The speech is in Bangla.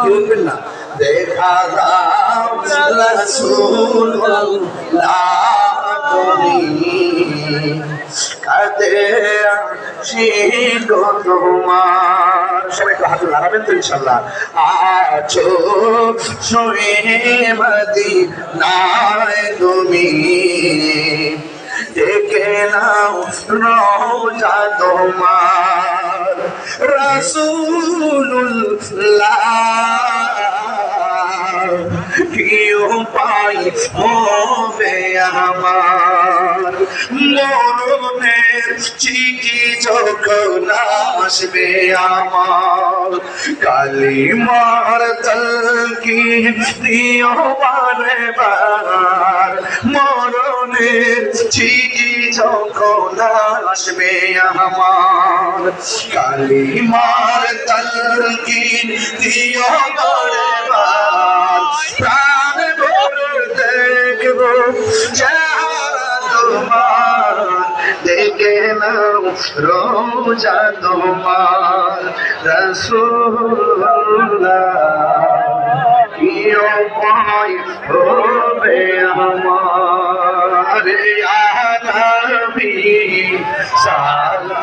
কি উঠবেন না দেখা দাও তোমার সবাই একটু হাতে লাগাবেন তো ইনশাল্লাহ আছো শুয়ে মদি নাই তুমি ডেকে নাও রোজা তোমার রসুল্লাহ কি উপায় হবে আমার। মরণের চিঠি যখন আসবে আমার। কালি মার তলকি দিও বারে বার মরণের চিঠি যখন আসবে আমার। কালি তলকি দিও বারে প্রাণ ভরে দেখব চেহারা তোমার। দেখে নাও রোজা তোমার। রসুল্লাহ উপায় হবে Ya Nabi Salam